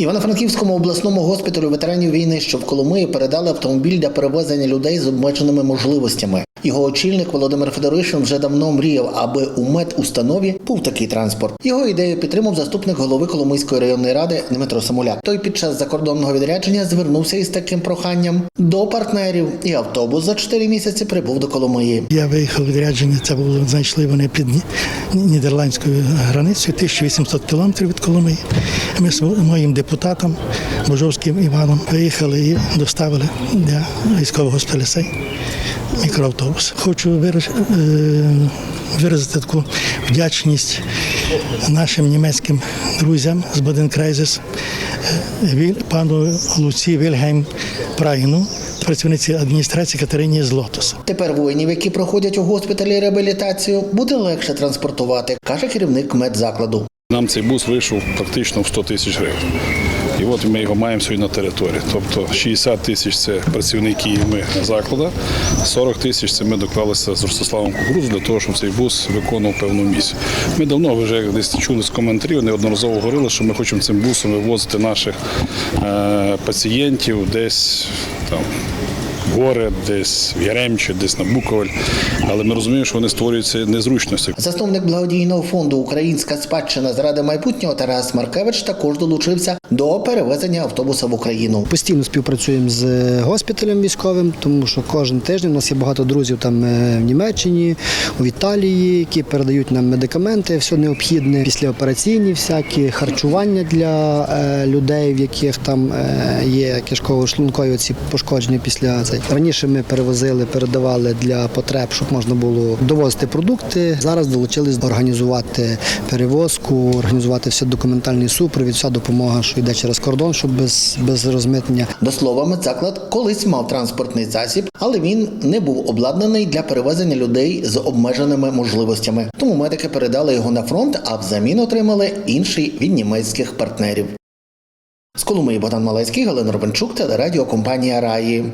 Івано-Франківському обласному госпіталю ветеранів війни, що в Коломиї, передали автомобіль для перевезення людей з обмеженими можливостями. Його очільник Володимир Федоришин вже давно мріяв, аби у медустанові був такий транспорт. Його ідею підтримав заступник голови Коломийської районної ради Дмитро Самуляк. Той під час закордонного відрядження звернувся із таким проханням до партнерів, і автобус за чотири місяці прибув до Коломиї. Я виїхав відрядження, це було знайшли вони під нідерландською границею, 1800 кілометрів від Коломиї. Ми з моїм депутатом Божовським Іваном виїхали і доставили для військового госпіталя мікроавтобус. Хочу е, виразити таку вдячність нашим німецьким друзям з Боденкрайзес, е, пану Луці Вільгейм Прайну, працівниці адміністрації Катерині Злотос. Тепер воїнів, які проходять у госпіталі реабілітацію, буде легше транспортувати, каже керівник медзакладу. Нам цей бус вийшов практично в 100 тисяч гривень. І от ми його маємо сьогодні на території. Тобто 60 тисяч це працівники і ми закладу, 40 тисяч це ми доклалися з Ростиславом Кукурудзу для того, щоб цей бус виконував певну місію. Ми давно вже десь чули з коментарів, неодноразово говорили, що ми хочемо цим бусом вивозити наших е, пацієнтів десь там. Гори, десь в Яремче, десь на Буковель. Але ми розуміємо, що вони створюються незручності. Засновник благодійного фонду Українська спадщина заради майбутнього Тарас Маркевич також долучився до перевезення автобуса в Україну. Постійно співпрацюємо з госпіталем військовим, тому що кожен тиждень у нас є багато друзів там е, в Німеччині, у Італії, які передають нам медикаменти, все необхідне, післяопераційні всякі харчування для е, людей, в яких там е, є кишково-шлункові ці пошкодження після цей. Раніше ми перевозили, передавали для потреб, щоб можна було довозити продукти. Зараз долучились організувати перевозку, організувати все документальний супровід, вся допомога, що йде через кордон, щоб без, без розмитнення. До слова, медзаклад колись мав транспортний засіб, але він не був обладнаний для перевезення людей з обмеженими можливостями. Тому медики передали його на фронт, а взамін отримали інший від німецьких партнерів. З Коломиї Богдан Малецький, Галина Робенчук, телерадіокомпанія Раї.